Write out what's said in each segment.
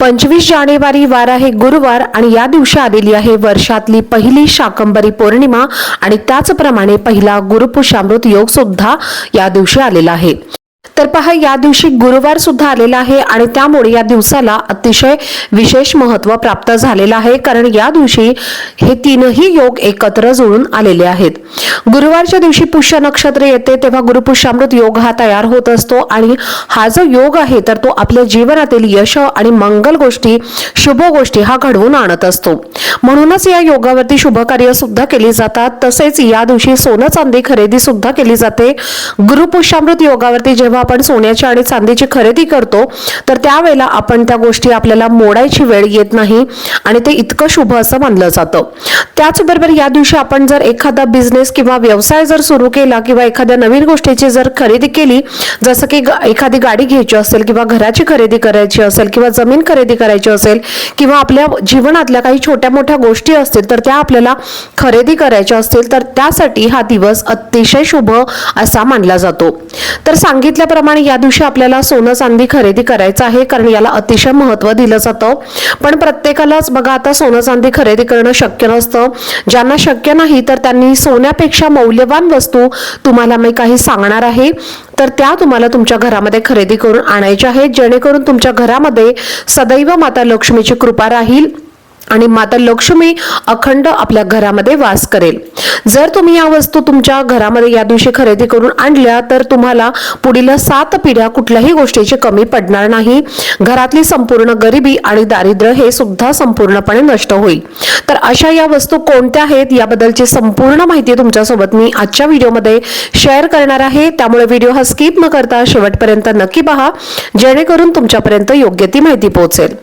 पंचवीस जानेवारी वार आहे गुरुवार आणि या दिवशी आलेली आहे वर्षातली पहिली शाकंबरी पौर्णिमा आणि त्याचप्रमाणे पहिला गुरुपुषामृत योग सुद्धा या दिवशी आलेला आहे. तर पहा या दिवशी गुरुवार सुद्धा आलेला आहे आणि त्यामुळे या दिवसाला अतिशय विशेष महत्त्व प्राप्त झालेलं आहे कारण या दिवशी हे तीनही योग एकत्र जुळून आलेले आहेत. गुरुवारच्या दिवशी पुष्य नक्षत्र येते तेव्हा गुरुपुष्यामृत योग हा तयार होत असतो आणि हा जो योग आहे तर तो आपल्या जीवनातील यश आणि मंगल गोष्टी शुभ गोष्टी हा घडवून आणत असतो. म्हणूनच या योगावरती शुभ कार्य सुद्धा केली जातात. तसेच या दिवशी सोनं चांदी खरेदी सुद्धा केली जाते. गुरुपुष्यामृत योगावरती जेव्हा आपण सोन्याची आणि चांदीची खरेदी करतो तर त्यावेळेला आपण त्या गोष्टी आपल्याला मोडायची वेळ येत नाही आणि ते इतकं शुभ असं मानलं जातं. त्याचबरोबर या दिवशी आपण जर एखादा बिझनेस किंवा व्यवसाय जर सुरू केला किंवा एखाद्या नवीन गोष्टीची जर खरेदी केली जसं की एखादी गाडी घ्यायची असेल किंवा घराची खरेदी करायची असेल किंवा जमीन खरेदी करायची असेल किंवा आपल्या जीवनातल्या काही छोट्या मोठ्या गोष्टी असतील तर त्या आपल्याला खरेदी करायच्या असतील तर त्यासाठी हा दिवस अतिशय शुभ असा मानला जातो. तर सांगितलं सांगितल्याप्रमाणे या दिवशी आपल्याला सोनं चांदी खरेदी करायचं आहे कारण याला अतिशय महत्त्व दिलं जातं. पण प्रत्येकालाच बघा आता सोनं चांदी खरेदी करणं शक्य नसतं. ज्यांना शक्य नाही तर त्यांनी सोन्यापेक्षा मौल्यवान वस्तू तुम्हाला मी काही सांगणार आहे. तर त्या तुम्हाला तुमच्या घरामध्ये खरेदी करून आणायच्या आहेत जेणेकरून तुमच्या घरामध्ये सदैव माता लक्ष्मीची कृपा राहील. आणि माता लक्ष्मी अखंड आपल्या घरामध्ये वास करेल. जर तुम्ही या वस्तू तुमच्या घरामध्ये या दिवशी खरेदी करून आणल्या तर तुम्हाला पुढील सात पिढ्या कुठल्याही गोष्टीची कमी पडणार नाही. घरातली संपूर्ण गरिबी आणि दारिद्र्य हे सुद्धा संपूर्णपणे नष्ट होईल. तर अशा या वस्तू कोणत्या आहेत याबद्दलची संपूर्ण माहिती तुमच्यासोबत मी आजच्या व्हिडिओमध्ये शेअर करणार आहे. त्यामुळे व्हिडिओ हा स्किप न करता शेवटपर्यंत नक्की पहा जेणेकरून तुमच्यापर्यंत योग्य ती माहिती पोहोचेल.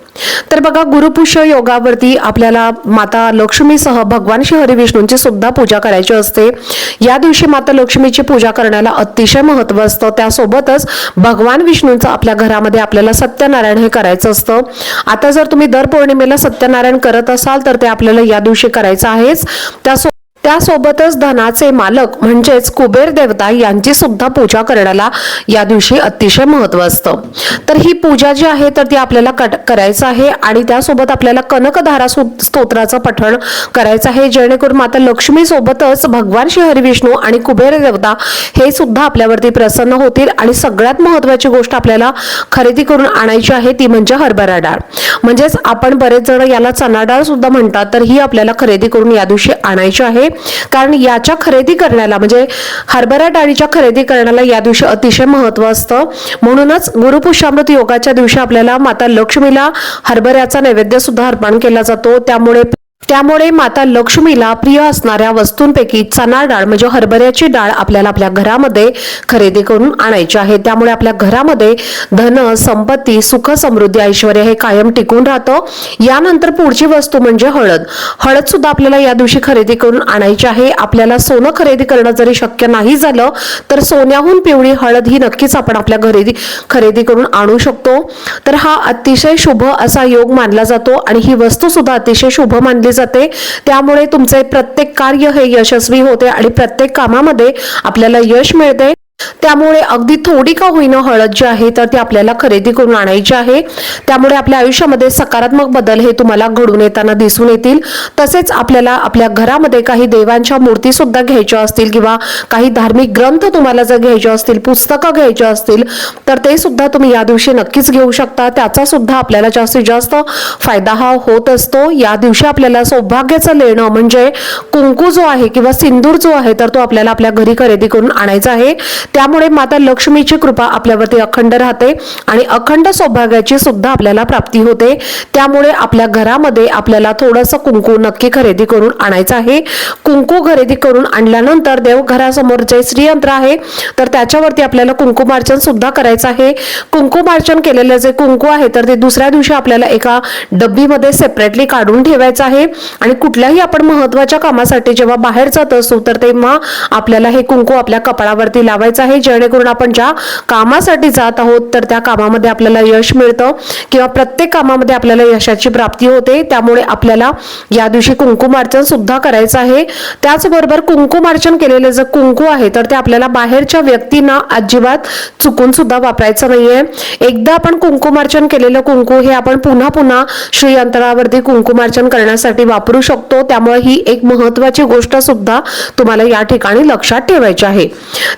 तर बघा गुरुपुष्य योगावरती आपल्याला माता लक्ष्मीसह भगवान श्री विष्णूंची सुद्धा पूजा करायची असते. या दिवशी माता लक्ष्मीची पूजा करण्याला अतिशय महत्त्व असतं. त्यासोबतच भगवान विष्णूंचं आपल्या घरामध्ये आपल्याला सत्यनारायण हे करायचं असतं. आता जर तुम्ही दर पौर्णिमेला सत्यनारायण करत असाल तर ते आपल्याला या दिवशी करायचं आहेच. त्यासोबत त्यासोबतच धनाचे मालक म्हणजेच कुबेर देवता यांची सुद्धा पूजा करण्याला या दिवशी अतिशय महत्त्व असतं. तर ही पूजा जी आहे तर ती आपल्याला कट- करायचं आहे आणि त्यासोबत आपल्याला कनकधारा सु- स्तोत्राचं पठण करायचं आहे. जेणेकरून माता लक्ष्मी सोबतच भगवान श्री हरिविष्णू आणि कुबेर देवता हे सुद्धा आपल्यावरती प्रसन्न होतील आणि सगळ्यात महत्वाची गोष्ट आपल्याला खरेदी करून आणायची आहे ती म्हणजे हरभरा डाळ. म्हणजेच आपण बरेच जण याला चना डाळ सुद्धा म्हणतात तर ही आपल्याला खरेदी करून या दिवशी आणायची आहे. कारण याच्या खरेदी करण्याला म्हणजे हरभरा डाळीच्या खरेदी करण्याला या दिवशी अतिशय महत्त्व असतं. म्हणूनच गुरुपुष्यामृत योगाच्या दिवशी आपल्याला माता लक्ष्मीला हरभऱ्याचा नैवेद्य सुद्धा अर्पण केला जातो. त्यामुळे त्यामुळे माता लक्ष्मीला प्रिय असणाऱ्या वस्तूंपैकी चणा डाळ म्हणजे हरभऱ्याची डाळ आपल्याला आपल्या घरामध्ये खरेदी करून आणायची आहे. त्यामुळे आपल्या घरामध्ये धन संपत्ती सुख समृद्धी ऐश्वर हे कायम टिकून राहतं. यानंतर पुढची वस्तू म्हणजे हळद. हळद सुद्धा आपल्याला या दिवशी खरेदी करून आणायची आहे. आपल्याला सोनं खरेदी करणं जरी शक्य नाही झालं तर सोन्याहून पिवळी हळद ही नक्कीच आपण आपल्या घरी खरेदी करून आणू शकतो. तर हा अतिशय शुभ असा योग मानला जातो आणि ही वस्तू सुद्धा अतिशय शुभ मानली जाते. त्यामुळे तुमचे प्रत्येक कार्य हे यशस्वी होते आणि प्रत्येक कामामध्ये आपल्याला यश मिळते. त्यामुळे अगदी थोडी का होईना हळद जी आहे तर ती आपल्याला खरेदी करून आणायची आहे. त्यामुळे आपल्या आयुष्यामध्ये सकारात्मक बदल हे तुम्हाला घडून येताना दिसून येतील. तसेच आपल्याला आपल्या घरामध्ये काही देवांच्या मूर्ती सुद्धा घ्यायच्या असतील किंवा काही धार्मिक ग्रंथ तुम्हाला जर घ्यायचे असतील पुस्तकं घ्यायची असतील तर ते सुद्धा तुम्ही या दिवशी नक्कीच घेऊ शकता. त्याचा सुद्धा आपल्याला जास्तीत जास्त फायदा हा होत असतो. या दिवशी आपल्याला सौभाग्याचं लेणं म्हणजे कुंकू जो आहे किंवा सिंदूर जो आहे तर तो आपल्याला आपल्या घरी खरेदी करून आणायचा आहे. त्यामुळे माता लक्ष्मीची कृपा आपल्यावरती अखंड राहते आणि अखंड सौभाग्याची सुद्धा आपल्याला प्राप्ती होते. त्यामुळे आपल्या घरामध्ये आपल्याला थोडंसं कुंकू नक्की खरेदी करून आणायचं आहे. कुंकू खरेदी करून आणल्यानंतर देवघरासमोर जे श्रीयंत्र आहे तर त्याच्यावरती आपल्याला कुंकुमार्चन सुद्धा करायचं आहे. कुंकुमार्चन केलेलं जे कुंकू आहे तर ते दुसऱ्या दिवशी आपल्याला एका डब्बीमध्ये सेपरेटली काढून ठेवायचं आहे. आणि कुठल्याही आपण महत्त्वाच्या कामासाठी जेव्हा बाहेर जात असू तर तेव्हा आपल्याला हे कुंकू आपल्या कपाळावरती लावायचं आहे. जेणेकरून आपण ज्या कामासाठी जात आहोत तर त्या कामामध्ये आपल्याला यश मिळतं किंवा प्रत्येक कामामध्ये आपल्याला यशाची प्राप्ती होते. त्यामुळे आपल्याला या दिवशी कुंकुमार्चन सुद्धा करायचं आहे. त्याचबरोबर कुंकुमार्चन केलेले जे कुंकू आहे तर ते आपल्याला बाहेरच्या व्यक्तींना अजिबात चुकून सुद्धा वापरायचं नाहीये. एकदा आपण कुंकुमार्चन केलेलं कुंकू हे आपण पुन्हा पुन्हा श्रीयंत्रावरती कुंकुमार्चन करण्यासाठी वापरू शकतो. त्यामुळे ही एक महत्वाची गोष्ट सुद्धा तुम्हाला या ठिकाणी लक्षात ठेवायची आहे.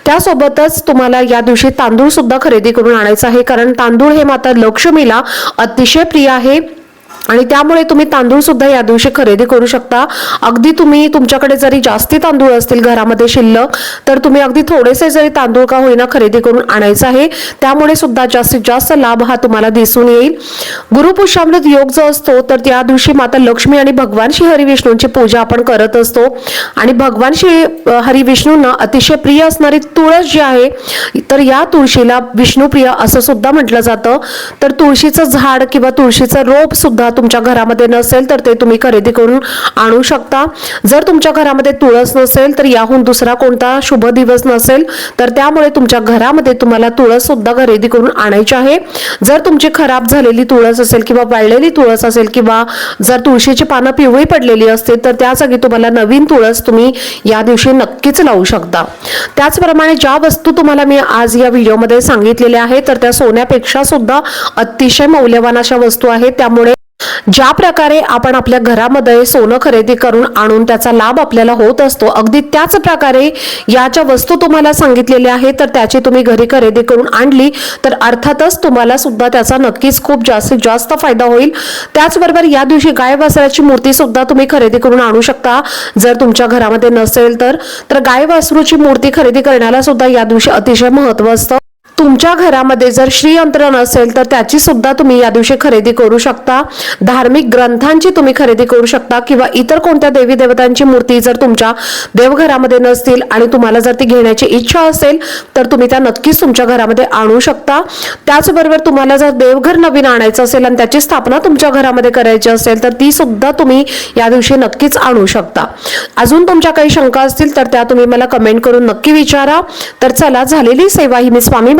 त्यासोबत सोबतच तुम्हाला या दिवशी तांदूळ सुद्धा खरेदी करून आणायचं आहे. कारण तांदूळ हे माता लक्ष्मीला अतिशय प्रिय आहे. आणि त्यामुळे तुम्ही तांदूळ सुद्धा या दिवशी खरेदी करू शकता. अगदी तुम्ही तुमच्याकडे जरी जास्ती तांदूळ असतील घरामध्ये शिल्लक तर तुम्ही अगदी थोडेसे जरी तांदूळ का होईना खरेदी करून आणायचं आहे. त्यामुळे सुद्धा जास्तीत जास्त लाभ हा तुम्हाला दिसून येईल. गुरुपुष्यामृत योग जो असतो तर त्या दिवशी माता लक्ष्मी आणि भगवान श्री हरिविष्णूंची पूजा आपण करत असतो. आणि भगवान श्री हरिविष्णूंना अतिशय प्रिय असणारी तुळस जी आहे तर या तुळशीला विष्णुप्रिय असं सुद्धा म्हटलं जातं. तर तुळशीचं झाड किंवा तुळशीचं रोप सुद्धा तुमच्या घरामध्ये नसेल तर ते तुम्ही खरेदी करून आणू शकता. जर तुमच्या घरामध्ये तुळस नसेल तर याहून दुसरा कोणता शुभ दिवस नसेल तर त्यामुळे तुमच्या घरामध्ये तुम्हाला तुळस सुद्धा खरेदी करून आणायची आहे. जर तुमची खराब झालेली तुळस असेल किंवा वाळलेली तुळस असेल किंवा जर तुळशीची पानं पिवळी पडलेली असतील तर त्या जागी तुम्हाला नवीन तुळस तुम्ही या दिवशी नक्कीच लावू शकता. त्याचप्रमाणे ज्या वस्तू तुम्हाला मी आज या व्हिडिओमध्ये सांगितलेल्या आहेत तर त्या सोन्यापेक्षा सुद्धा अतिशय मौल्यवान अशा वस्तू आहेत. त्यामुळे ज्या प्रकारे आपण आपल्या घरामध्ये सोनं खरेदी करून आणून त्याचा लाभ आपल्याला होत असतो अगदी त्याच प्रकारे या ज्या वस्तू तुम्हाला सांगितलेल्या आहेत तर त्याची तुम्ही घरी खरेदी करून आणली तर अर्थातच तुम्हाला सुद्धा त्याचा नक्कीच खूप जास्तीत जास्त फायदा होईल. त्याचबरोबर या दिवशी गाय वासराची मूर्ती सुद्धा तुम्ही खरेदी करून आणू शकता जर तुमच्या घरामध्ये नसेल तर. तर गाय वासरूची मूर्ती खरेदी करण्याला सुद्धा या दिवशी अतिशय महत्त्व असतं. तुमच्या घरामध्ये जर श्रीयंत्र नसेल तर त्याची सुद्धा तुम्ही या दिवशी खरेदी करू शकता. धार्मिक ग्रंथांची तुम्ही खरेदी करू शकता किंवा इतर कोणत्या देवी देवतांची मूर्ती जर तुमच्या देवघरामध्ये नसतील आणि तुम्हाला जर ती घेण्याची इच्छा असेल तर तुम्ही त्या नक्कीच तुमच्या घरामध्ये आणू शकता. त्याचबरोबर तुम्हाला जर देवघर नवीन आणायचं असेल आणि त्याची स्थापना तुमच्या घरामध्ये करायची असेल तर ती सुद्धा तुम्ही या दिवशी नक्कीच आणू शकता. अजून तुमच्या काही शंका असतील तर त्या तुम्ही मला कमेंट करून नक्की विचारा. तर चला झालेली सेवा ही मी स्वामी